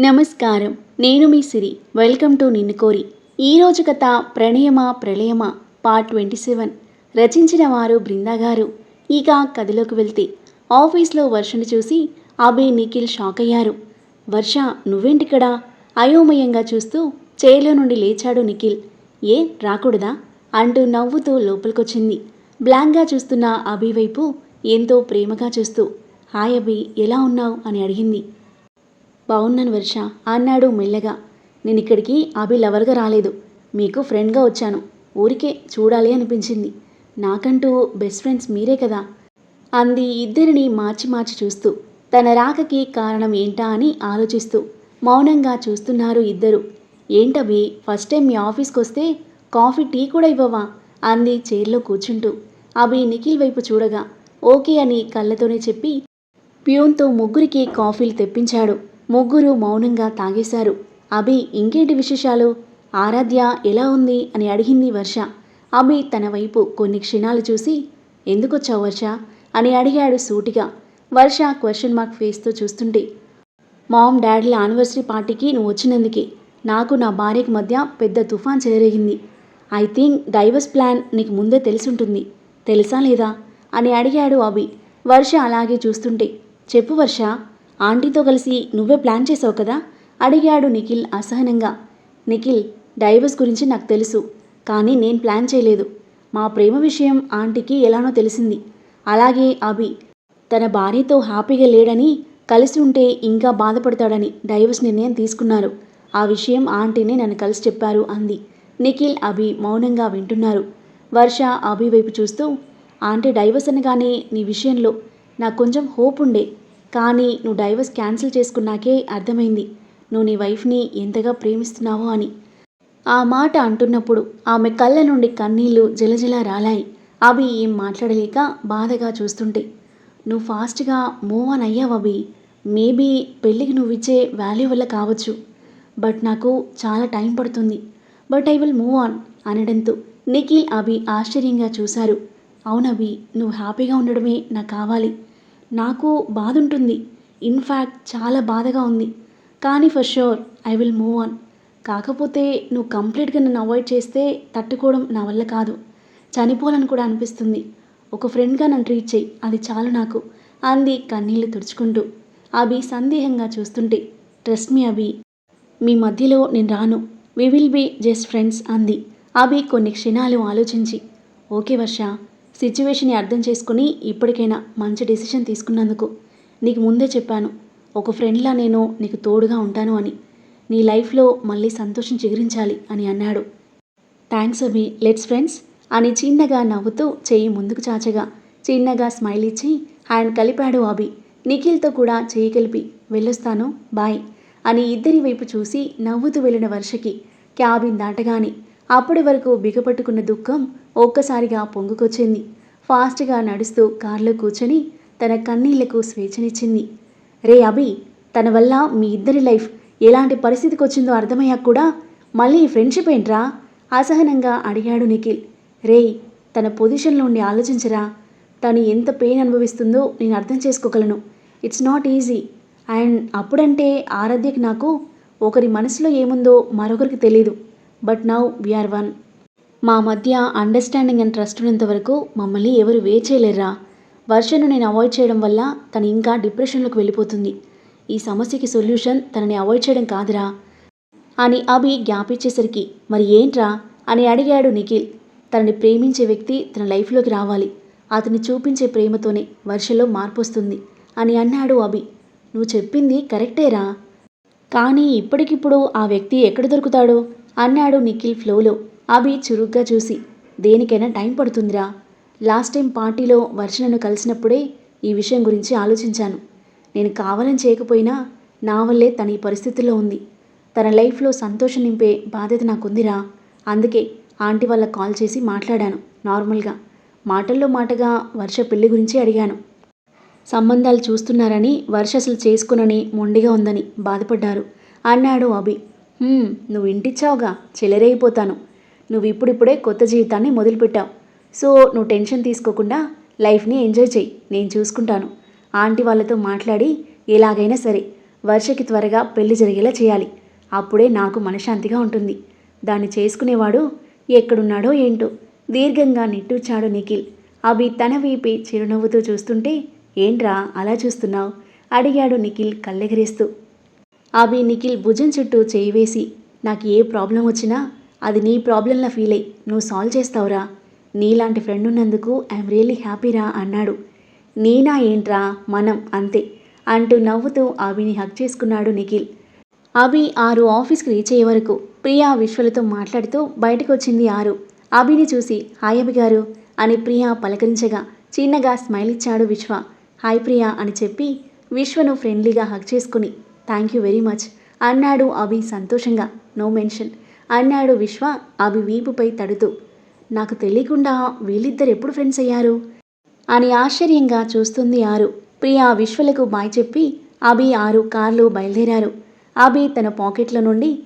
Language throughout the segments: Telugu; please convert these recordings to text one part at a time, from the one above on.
నమస్కారం. నేను మీ సిరి. వెల్కమ్ టు నిన్ను కోరి. ఈరోజు కథ ప్రణయమా ప్రళయమా? Part twenty seven. రచించిన వారు బృందా గారు. ఇక కథలోకి వెళ్తే ఆఫీస్లో వర్షను చూసి అభి నిఖిల్ షాక్ అయ్యారు. వర్ష నువ్వేంటిక్కడ? అయోమయంగా చూస్తూ చైర్లో నుండి లేచాడు నిఖిల్. ఏ రాకూడదా? అంటూ నవ్వుతూ లోపలికొచ్చింది. బ్లాంక్గా చూస్తున్న అభి వైపు ఎంతో ప్రేమగా చూస్తూ హాయ్ అభి ఎలా ఉన్నావు? అని అడిగింది. బాగున్నాను వర్ష. అన్నాడు మెల్లగా. నేను ఇక్కడికి అభి లవర్గా రాలేదు. మీకు ఫ్రెండ్గా వచ్చాను. ఊరికే చూడాలి అనిపించింది. నాకంటూ బెస్ట్ ఫ్రెండ్స్ మీరే కదా? అంది ఇద్దరిని మార్చి మార్చి చూస్తూ. తన రాకకి కారణం ఏంటా అని ఆలోచిస్తూ. మౌనంగా చూస్తున్నారు ఇద్దరు. ఏంటవి ఫస్ట్ టైం మీ ఆఫీస్కి వస్తే కాఫీ టీ కూడా ఇవ్వవా? అంది చైర్లో కూర్చుంటూ. అభి నిఖిల్ వైపు చూడగా ఓకే అని కళ్ళతోనే చెప్పి ప్యూన్తో ముగ్గురికి కాఫీలు తెప్పించాడు. ముగ్గురు మౌనంగా తాగేశారు. అభి ఇంకేంటి విశేషాలు? ఆరాధ్య ఎలా ఉంది? అని అడిగింది వర్ష. అభి తన వైపు కొన్ని క్షణాలు చూసి ఎందుకొచ్చావు వర్ష? అని అడిగాడు సూటిగా. వర్ష క్వశ్చన్ మార్క్ ఫేస్తో చూస్తుంటే మామ్ డాడీల యానివర్సరీ పార్టీకి నువ్వు వచ్చినందుకే నాకు నా భార్యకి మధ్య పెద్ద తుఫాన్ చెలరేగింది. ఐ థింక్ డైవర్స్ ప్లాన్ నీకు ముందే తెలుసుంటుంది. తెలుసా లేదా? అని అడిగాడు అభి. వర్ష అలాగే చూస్తుంటే చెప్పు వర్ష ఆంటీతో కలిసి నువ్వే ప్లాన్ చేసావు కదా? అడిగాడు నిఖిల్ అసహనంగా. నిఖిల్ డైవర్స్ గురించి నాకు తెలుసు కానీ నేను ప్లాన్ చేయలేదు. మా ప్రేమ విషయం ఆంటీకి ఎలానో తెలిసింది. అలాగే అభి తన భార్యతో హ్యాపీగా లేడని కలిసి ఉంటే ఇంకా బాధపడతాడని డైవర్స్ నిర్ణయం తీసుకున్నారు. ఆ విషయం ఆంటీనే నన్ను కలిసి చెప్పారు అంది. నిఖిల్ అభి మౌనంగా వింటున్నారు. వర్ష అభి వైపు చూస్తూ ఆంటీ డైవర్స్ అనగానే నీ విషయంలో నాకు కొంచెం హోప్ ఉండే. కానీ నువ్వు డైవర్స్ క్యాన్సిల్ చేసుకున్నాకే అర్థమైంది. నువ్వు నీ వైఫ్ని ఎంతగా ప్రేమిస్తున్నావో అని. ఆ మాట అంటున్నప్పుడు ఆమె కళ్ళ నుండి కన్నీళ్ళు జలజల రాలాయి. అభి ఏం మాట్లాడలేక బాధగా చూస్తుంటే నువ్వు ఫాస్ట్గా మూవ్ ఆన్ అయ్యావు అభి? మేబీ పెళ్ళికి నువ్వు ఇచ్చే వాల్యూ వల్ల కావచ్చు. బట్ నాకు చాలా టైం పడుతుంది. But I will move on అనడంతో నిఖిల్ అభి ఆశ్చర్యంగా చూశారు. అవునభి నువ్వు హ్యాపీగా ఉండడమే నాకు కావాలి. నాకు బాధ ఉంటుంది ఇన్ఫ్యాక్ట్ చాలా బాధగా ఉంది. కానీ for sure I will move on. కాకపోతే నువ్వు కంప్లీట్గా నన్ను అవాయిడ్ చేస్తే తట్టుకోవడం నా వల్ల కాదు. చనిపోవాలని కూడా అనిపిస్తుంది. ఒక ఫ్రెండ్గా నన్ను ట్రీట్ చేయి. అది చాలు నాకు. అంది కన్నీళ్ళు తుడుచుకుంటూ. అభి సందేహంగా చూస్తుంటే ట్రస్ట్ మీ అభి. మీ మధ్యలో నేను రాను. We will be just friends అంది. అభి కొన్ని క్షణాలు ఆలోచించి ఓకే వర్ష. సిచ్యువేషన్ని అర్థం చేసుకుని ఇప్పటికైనా మంచి డెసిషన్ తీసుకున్నందుకు నీకు ముందే చెప్పాను ఒక ఫ్రెండ్లా నేను నీకు తోడుగా ఉంటాను అని. నీ లైఫ్లో మళ్ళీ సంతోషం చిగురించాలి అని అన్నాడు. థ్యాంక్స్ అభి లెట్స్ ఫ్రెండ్స్ అని చిన్నగా నవ్వుతూ చెయ్యి ముందుకు చాచగా చిన్నగా స్మైల్ ఇచ్చి ఆయన కలిపాడు అభి నిఖిల్తో కూడా చెయ్యి కలిపి వెళ్ళొస్తాను బాయ్ అని ఇద్దరి వైపు చూసి నవ్వుతూ వెళ్ళిన వర్షకి క్యాబిన్ దాటగానే అప్పటి వరకు బిగపట్టుకున్న దుఃఖం ఒక్కసారిగా పొంగుకొచ్చింది. ఫాస్ట్గా నడుస్తూ కారులో కూర్చొని తన కన్నీళ్ళకు స్వేచ్ఛనిచ్చింది. రే అభి తన వల్ల మీ ఇద్దరి లైఫ్ ఎలాంటి పరిస్థితికి వచ్చిందో అర్థమయ్యాక కూడా మళ్ళీ ఫ్రెండ్షిప్ ఏంట్రా? అసహనంగా అడిగాడు నిఖిల్. రేయ్ తన పొజిషన్లో ఉండి ఆలోచించరా. తను ఎంత పెయిన్ అనుభవిస్తుందో నేను అర్థం చేసుకోగలను. It's not easy. అండ్ అప్పుడంటే ఆరాధ్యకి నాకు ఒకరి మనసులో ఏముందో మరొకరికి తెలియదు బట్ నౌ వీఆర్ వన్. మా మధ్య అండర్స్టాండింగ్ అండ్ ట్రస్ట్ ఉన్నంతవరకు మమ్మల్ని ఎవరు వేచేయలేరా వర్షను నేను అవాయిడ్ చేయడం వల్ల తను ఇంకా డిప్రెషన్లోకి వెళ్ళిపోతుంది. ఈ సమస్యకి సొల్యూషన్ తనని అవాయిడ్ చేయడం కాదురా. అని అభి గ్యాప్ ఇచ్చేసరికి మరి ఏంట్రా? అని అడిగాడు నిఖిల్. తనని ప్రేమించే వ్యక్తి తన లైఫ్లోకి రావాలి. అతని చూపించే ప్రేమతోనే వర్షలో మార్పు వస్తుంది అని అన్నాడు అభి. నువ్వు చెప్పింది కరెక్టేరా. కానీ ఇప్పటికిప్పుడు ఆ వ్యక్తి ఎక్కడ దొరుకుతాడు? అన్నాడు నిఖిల్ ఫ్లోలో అభి చురుగ్గా చూసి దేనికైనా టైం పడుతుందిరా. లాస్ట్ టైం పార్టీలో వర్షనను కలిసినప్పుడే ఈ విషయం గురించి ఆలోచించాను. నేను కావాలని చేయకపోయినా నా వల్లే తన ఈ పరిస్థితుల్లో ఉంది. తన లైఫ్లో సంతోషం నింపే బాధ్యత నాకుందిరా. అందుకే ఆంటీ వాళ్ళ కాల్ చేసి మాట్లాడాను నార్మల్గా. మాటల్లో మాటగా వర్ష పెళ్ళి గురించి అడిగాను. సంబంధాలు చూస్తున్నారని వర్ష అసలు చేసుకునని మొండిగా ఉందని బాధపడ్డారు. అన్నాడు అభి. నువ్వు ఇంటిచ్చావుగా చెలరైపోతాను నువ్వు ఇప్పుడిప్పుడే కొత్త జీవితాన్ని మొదలుపెట్టావు. సో నువ్వు టెన్షన్ తీసుకోకుండా లైఫ్ని ఎంజాయ్ చెయ్యి. నేను చూసుకుంటాను. ఆంటీ వాళ్ళతో మాట్లాడి ఎలాగైనా సరే వర్షకి త్వరగా పెళ్ళి జరిగేలా చేయాలి. అప్పుడే నాకు మనశ్శాంతిగా ఉంటుంది. దాన్ని చేసుకునేవాడు ఎక్కడున్నాడో ఏంటో. దీర్ఘంగా నిట్టూర్చాడు నిఖిల్. అవి తన వీపి చిరునవ్వుతూ చూస్తుంటే ఏంట్రా అలా చూస్తున్నావు? అడిగాడు నిఖిల్ కళ్ళెగరేస్తూ. అవి నిఖిల్ భుజం చుట్టూ చేయి వేసి నాకు ఏ ప్రాబ్లం వచ్చినా అది నీ ప్రాబ్లంలా ఫీల్ అయ్యి నువ్వు సాల్వ్ చేస్తావురా. నీలాంటి ఫ్రెండ్ ఉన్నందుకు ఐఎమ్ రియల్లీ హ్యాపీరా అన్నాడు. నేనా ఏంట్రా? మనం అంతే. అంటూ నవ్వుతూ అభిని హక్ చేసుకున్నాడు నిఖిల్. అభి ఆరు ఆఫీస్కి రీచ్ అయ్యే వరకు ప్రియా విశ్వలతో మాట్లాడుతూ బయటకు వచ్చింది ఆరు. అభిని చూసి హాయ్ అభి గారు అని ప్రియా పలకరించగా చిన్నగా స్మైల్ ఇచ్చాడు విశ్వ. హాయ్ ప్రియా అని చెప్పి విశ్వను ఫ్రెండ్లీగా హక్ చేసుకుని థ్యాంక్ యూ వెరీ మచ్ అన్నాడు అభి సంతోషంగా. నో మెన్షన్ అన్నాడు విశ్వ. అభి వీపుపై తడుతూ. నాకు తెలియకుండా వీళ్ళిద్దరు ఎప్పుడు ఫ్రెండ్స్ అయ్యారు? అని ఆశ్చర్యంగా చూస్తుంది ఆరు. ప్రియా విశ్వలకు బాయ్ చెప్పి అభి ఆరు కార్లు బయలుదేరారు. అభి తన పాకెట్ల నుండి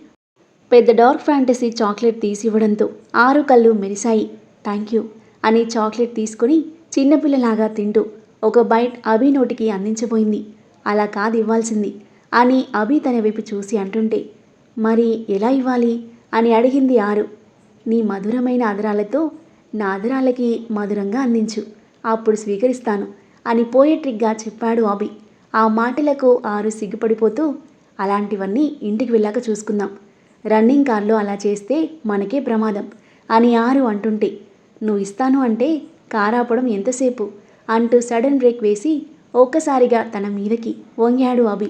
పెద్ద డార్క్ ఫ్యాంటసీ చాక్లెట్ తీసివ్వడంతో ఆరు కళ్ళు మెరిశాయి. థ్యాంక్ యూ అని చాక్లెట్ తీసుకుని చిన్నపిల్లలాగా తింటూ ఒక బైట్ అభి నోటికి అందించబోయింది. అలా కాదు ఇవ్వాల్సింది అని అభి తన వైపు చూసి అంటుంటే మరి ఎలా ఇవ్వాలి? అని అడిగింది ఆరు. నీ మధురమైన అదరాలతో నా అదరాలకి మధురంగా అందించు. అప్పుడు స్వీకరిస్తాను అని పోయెట్రిక్గా చెప్పాడు అభి ఆ మాటలకు ఆరు సిగ్గుపడిపోతూ అలాంటివన్నీ ఇంటికి వెళ్ళాక చూసుకుందాం. రన్నింగ్ కార్లో అలా చేస్తే మనకే ప్రమాదం అని ఆరు అంటుంటే నువ్వు ఇస్తాను అంటే కారాపడం ఎంతసేపు? అంటూ సడన్ బ్రేక్ వేసి ఒక్కసారిగా తన మీదకి వంగాడు అభి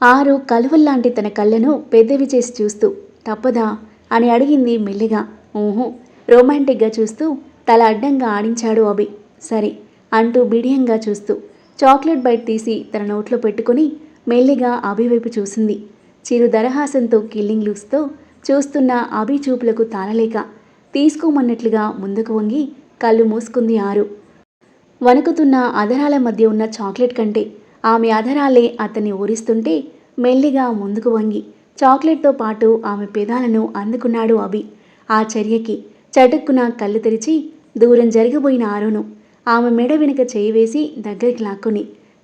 ఆరు కలువల్లాంటి తన కళ్ళను పెద్దవి చేసి చూస్తూ తప్పదా? అని అడిగింది మెల్లిగా. ఊహు. రొమాంటిక్గా చూస్తూ తల అడ్డంగా ఆడించాడు అభి. సరే అంటూ బిడియంగా చూస్తూ చాక్లెట్ బైట్ తీసి తన నోట్లో పెట్టుకుని మెల్లిగా అభి వైపు చూసింది. చిరు దరహాసంతో కిల్లింగ్ లూస్తో చూస్తున్న అభి చూపులకు తాళలేక తీసుకోమన్నట్లుగా ముందుకు వంగి కళ్ళు మూసుకుంది ఆరు. వణుకుతున్న అధరాల మధ్య ఉన్న చాక్లెట్ కంటే ఆమె అధరాలే అతన్ని ఊరిస్తుంటే మెల్లిగా ముందుకు వంగి చాక్లెట్తో పాటు ఆమె పెదాలను అందుకున్నాడు అభి. ఆ చర్యకి చటుక్కున కళ్ళు తెరిచి దూరం జరిగిపోయిన ఆరును ఆమె మెడ వెనుక చేయి వేసి దగ్గరికి లాక్కుని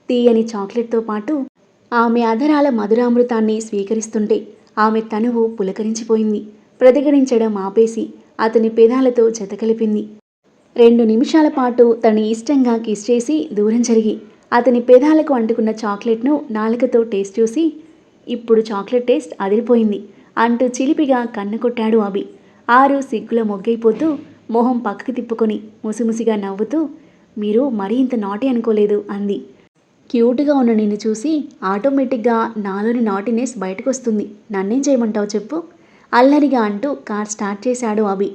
తీయని చాక్లెట్తో పాటు ఆమె అధరాల మధురామృతాన్ని స్వీకరిస్తుంటే ఆమె తనువు పులకరించిపోయింది. ప్రతిఘటించడం ఆపేసి అతని పెదాలతో జతకలిపింది రెండు నిమిషాల పాటు తను ఇష్టంగా కిస్ చేసి దూరం జరిగి అతని పెదాలకు అంటుకున్న చాక్లెట్ను నాలుకతో టేస్ట్ చూసి ఇప్పుడు చాక్లెట్ టేస్ట్ అదిరిపోయింది అంటూ చిలిపిగా కన్ను కొట్టాడు అభి. ఆరు సిగ్గుల మొగ్గైపోతూ మొహం పక్కకి తిప్పుకొని ముసిముసిగా నవ్వుతూ మీరు మరీ ఇంత నాటి అనుకోలేదు అంది. క్యూట్గా ఉన్న నిన్ను చూసి ఆటోమేటిక్గా నాలోని నాటినెస్ బయటకు వస్తుంది నన్నేం చేయమంటావు చెప్పు? అల్లరిగా అంటూ కార్ స్టార్ట్ చేశాడు అభి.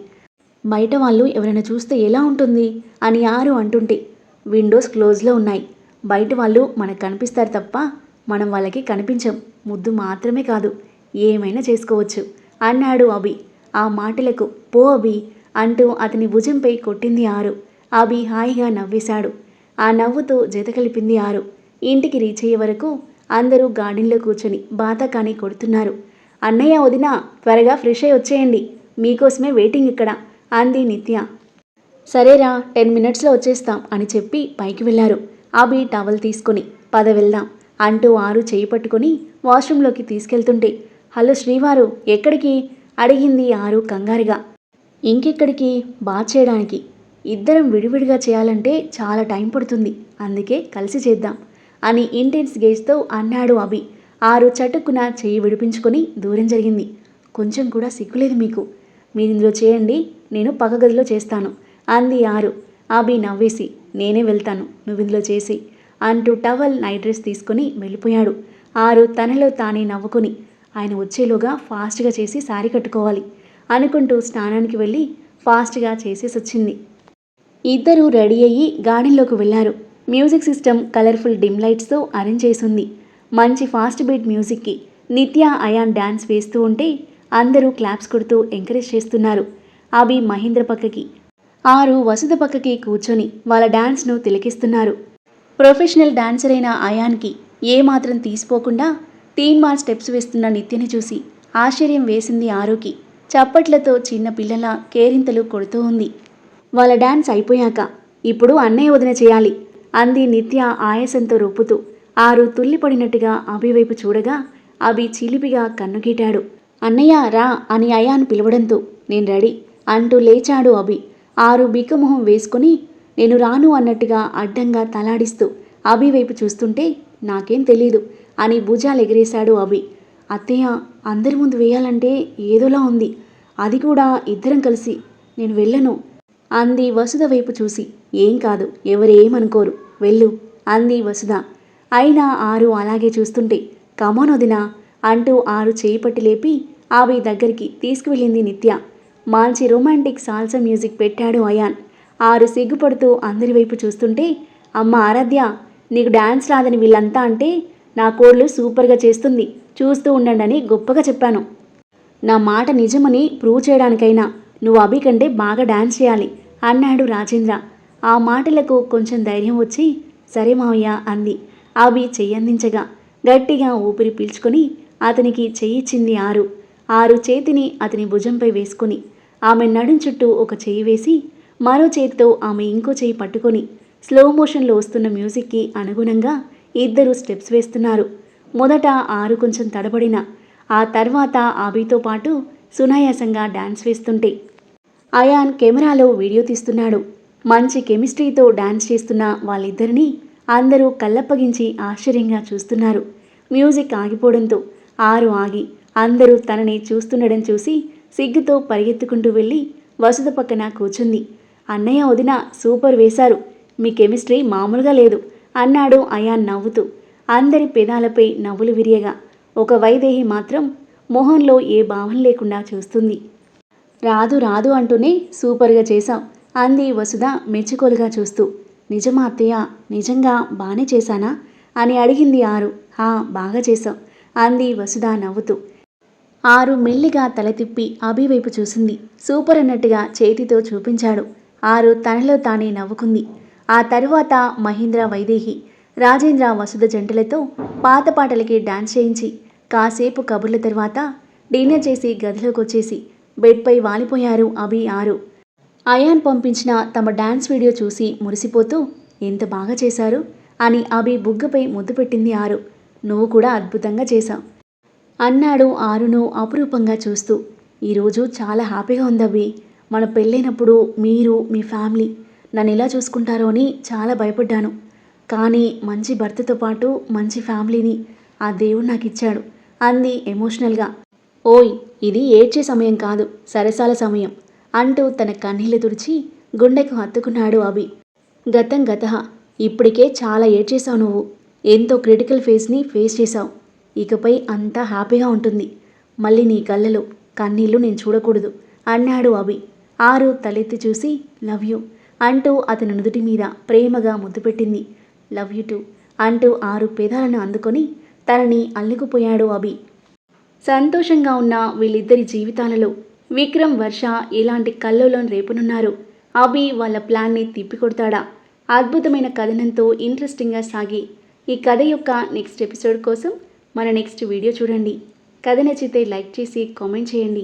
బయట వాళ్ళు ఎవరైనా చూస్తే ఎలా ఉంటుంది? అని ఆరు అంటుంటే విండోస్ క్లోజ్లో ఉన్నాయి. బయట వాళ్ళు మనకు కనిపిస్తారు తప్ప మనం వాళ్ళకి కనిపించం. ముద్దు మాత్రమే కాదు ఏమైనా చేసుకోవచ్చు. అన్నాడు అభి. ఆ మాటలకు పో అభి అంటూ అతని భుజంపై కొట్టింది ఆరు. అభి హాయిగా నవ్వేశాడు. ఆ నవ్వుతో జత కలిపింది ఆరు. ఇంటికి రీచ్ అయ్యే వరకు అందరూ గార్డెన్లో కూర్చొని బాతాకాని కొడుతున్నారు. అన్నయ్య వదిన త్వరగా ఫ్రెష్ అయి వచ్చేయండి. మీకోసమే వెయిటింగ్ ఇక్కడ అంది నిత్య. సరేరా టెన్ మినిట్స్లో వచ్చేస్తాం అని చెప్పి పైకి వెళ్ళారు. అభి టవల్ తీసుకొని పద వెళ్దాం. అంటూ ఆరు చేయి పట్టుకొని వాష్రూంలోకి తీసుకెళ్తుంటే హలో శ్రీవారు ఎక్కడికి? అడిగింది ఆరు కంగారుగా. ఇంకెక్కడికి? బాత్ చేయడానికి. ఇద్దరం విడివిడిగా చేయాలంటే చాలా టైం పడుతుంది. అందుకే కలిసి చేద్దాం అని ఇంటెన్స్ గేజ్తో అన్నాడు అభి. ఆరు చటుక్కున చెయ్యి విడిపించుకొని దూరం జరిగింది. కొంచెం కూడా సిగ్గులేదు మీకు. మీరు ఇందులో చేయండి నేను పక్క గదిలో చేస్తాను అంది ఆరు. అభి నవ్వేసి నేనే వెళ్తాను. నువ్వు ఇందులో చేసి అంటూ టవల్ నైట్ డ్రెస్ తీసుకొని వెళ్ళిపోయాడు. ఆరు తనలో తానే నవ్వుకుని ఆయన వచ్చేలోగా ఫాస్ట్గా చేసి శారీ కట్టుకోవాలి అనుకుంటూ స్నానానికి వెళ్ళి ఫాస్ట్గా చేసేసి వచ్చింది ఇద్దరూ రెడీ అయ్యి గార్డెన్లోకి వెళ్ళారు. మ్యూజిక్ సిస్టమ్ కలర్ఫుల్ డిమ్ లైట్స్తో అరేంజ్ చేసింది. మంచి ఫాస్ట్ బీట్ మ్యూజిక్కి నిత్య అయాన్ డ్యాన్స్ వేస్తూ ఉంటే అందరూ క్లాప్స్ కొడుతూ ఎంకరేజ్ చేస్తున్నారు. అభి మహేంద్ర పక్కకి ఆరు వసుధ పక్కకి కూర్చొని వాళ్ళ డ్యాన్స్ను తిలకిస్తున్నారు. ప్రొఫెషనల్ డాన్సర్ అయిన అయాన్కి ఏమాత్రం తీసిపోకుండా తీన్ మార్ స్టెప్స్ వేస్తున్న నిత్యని చూసి ఆశ్చర్యం వేసింది ఆరుకి. చప్పట్లతో చిన్న పిల్లల కేరింతలు కొడుతూ ఉంది. వాళ్ళ డాన్స్ అయిపోయాక ఇప్పుడు అన్నయ్య వదిన చేయాలి అంది నిత్య ఆయాసంతో రొప్పుతూ. ఆరు తుల్లిపడినట్టుగా అభివైపు చూడగా అభి చిలిపిగా కన్నుగీటాడు. అన్నయ్య రా అని అయాన్ పిలవడంతో నేను రెడీ అంటూ లేచాడు అభి. ఆరు బిక్కమొహం వేసుకుని నేను రాను అన్నట్టుగా అడ్డంగా తలాడిస్తూ అభి వైపు చూస్తుంటే నాకేం తెలీదు అని భుజాలు ఎగిరేశాడు అభి. అత్తయ్య అందరి ముందు వేయాలంటే ఏదోలా ఉంది. అది కూడా ఇద్దరం కలిసి నేను వెళ్ళను అంది వసుధ వైపు చూసి. ఏం కాదు ఎవరేమనుకోరు. వెళ్ళు అంది వసుధ. అయినా ఆరు అలాగే చూస్తుంటే కమోన్ వదినా అంటూ ఆరు చేయిపట్టి లేపి ఆవి దగ్గరికి తీసుకువెళ్ళింది నిత్య. మంచి రొమాంటిక్ సాల్సా మ్యూజిక్ పెట్టాడు అయాన్. ఆరు సిగ్గుపడుతూ అందరి వైపు చూస్తుంటే అమ్మ ఆరాధ్య నీకు డాన్స్ రాదని వీళ్ళంతా అంటే నా కోళ్ళు సూపర్గా చేస్తుంది చూస్తూ ఉండండి అని గొప్పగా చెప్పాను. నా మాట నిజమని ప్రూవ్ చేయడానికైనా నువ్వు అభి కంటే బాగా డాన్స్ చేయాలి అన్నాడు రాజేంద్ర. ఆ మాటలకు కొంచెం ధైర్యం వచ్చి సరే మావయ్య అంది. అభి చెయ్యందించగా గట్టిగా ఊపిరి పీల్చుకొని అతనికి చెయ్యిచ్చింది ఆరు. ఆరు చేతిని అతని భుజంపై వేసుకుని ఆమె నడుం చుట్టూ ఒక చెయ్యి వేసి మరో చేతితో ఆమె ఇంకో చేయి పట్టుకొని స్లో మోషన్లో వస్తున్న మ్యూజిక్కి అనుగుణంగా ఇద్దరు స్టెప్స్ వేస్తున్నారు. మొదట ఆరు కొంచెం తడబడిన ఆ తర్వాత ఆబితో పాటు సునాయాసంగా డాన్స్ వేస్తుంటే అయాన్ కెమెరాలో వీడియో తీస్తున్నాడు. మంచి కెమిస్ట్రీతో డాన్స్ చేస్తున్న వాళ్ళిద్దరినీ అందరూ కళ్ళప్పగించి ఆశ్చర్యంగా చూస్తున్నారు. మ్యూజిక్ ఆగిపోవడంతో ఆరు ఆగి అందరూ తనని చూస్తుండడం చూసి సిగ్గుతో పరిగెత్తుకుంటూ వెళ్ళి వసతి పక్కన కూర్చుంది. అన్నయ్య వదిన సూపర్ వేశారు. మీ కెమిస్ట్రీ మామూలుగా లేదు అన్నాడు అయాన్ నవ్వుతూ. అందరి పెదాలపై నవ్వులు విరియగా ఒక వైదేహి మాత్రం మొహంలో ఏ భావం లేకుండా చూస్తుంది. రాదు రాదు అంటూనే సూపర్గా చేశాం అంది వసుధ మెచ్చుకోలుగా చూస్తూ. నిజమా అత్తయ్య నిజంగా బాగానే చేశానా? అని అడిగింది ఆరు. హా బాగా చేశాం అంది వసుధ నవ్వుతూ. ఆరు మెల్లిగా తల తిప్పి అభి వైపు చూసింది. సూపర్ అన్నట్టుగా చేతితో చూపించాడు. ఆరు తనలో తానే నవ్వుకుంది. ఆ తరువాత మహేంద్ర వైదేహి రాజేంద్ర వసుధ జంటలతో పాత పాటలకి డాన్స్ చేయించి కాసేపు కబుర్ల తర్వాత డిన్నర్ చేసి గదిలోకి వచ్చేసి బెడ్పై వాలిపోయారు అభి ఆరు. అయాన్ పంపించిన తమ డాన్స్ వీడియో చూసి మురిసిపోతూ ఎంత బాగా చేశారు? అని అభి బుగ్గపై ముద్దు పెట్టింది ఆరు. నువ్వు కూడా అద్భుతంగా చేశావు అన్నాడు ఆరును అపురూపంగా చూస్తూ. ఈరోజు చాలా హ్యాపీగా ఉంది అభి. మన పెళ్ళైనప్పుడు మీరు మీ ఫ్యామిలీ నన్ను ఎలా చూసుకుంటారో అని చాలా భయపడ్డాను. కానీ మంచి భర్తతో పాటు మంచి ఫ్యామిలీని ఆ దేవుడు నాకు ఇచ్చాడు అంది ఎమోషనల్గా. ఓయ్ ఇది ఏడ్చే సమయం కాదు సరసాల సమయం అంటూ తన కన్నీళ్ళు తుడిచి గుండెకు హత్తుకున్నాడు అభి. గతం గత ఇప్పటికే చాలా ఏడ్చేశావు నువ్వు. ఎంతో క్రిటికల్ ఫేస్ని ఫేస్ చేశావు. ఇకపై అంతా హ్యాపీగా ఉంటుంది. మళ్ళీ నీ కళ్ళలో కన్నీళ్ళు నేను చూడకూడదు అన్నాడు అభి. ఆరు తలెత్తి చూసి లవ్ యూ అంటూ అతని నుదుటి మీద ప్రేమగా ముద్దు పెట్టింది. లవ్ యూ టూ అంటూ ఆరు పెదాలను అందుకొని తనని అల్లుకుపోయాడు అభి. సంతోషంగా ఉన్న వీళ్ళిద్దరి జీవితాలలో విక్రమ్ వర్ష ఇలాంటి కల్లోలం రేపునున్నారు? అభి వాళ్ళ ప్లాన్ని తిప్పికొడతాడా? అద్భుతమైన కథనంతో ఇంట్రెస్టింగ్గా సాగి ఈ కథ యొక్క నెక్స్ట్ ఎపిసోడ్ కోసం మన నెక్స్ట్ వీడియో చూడండి. కథ నచ్చితే లైక్ చేసి కామెంట్ చేయండి.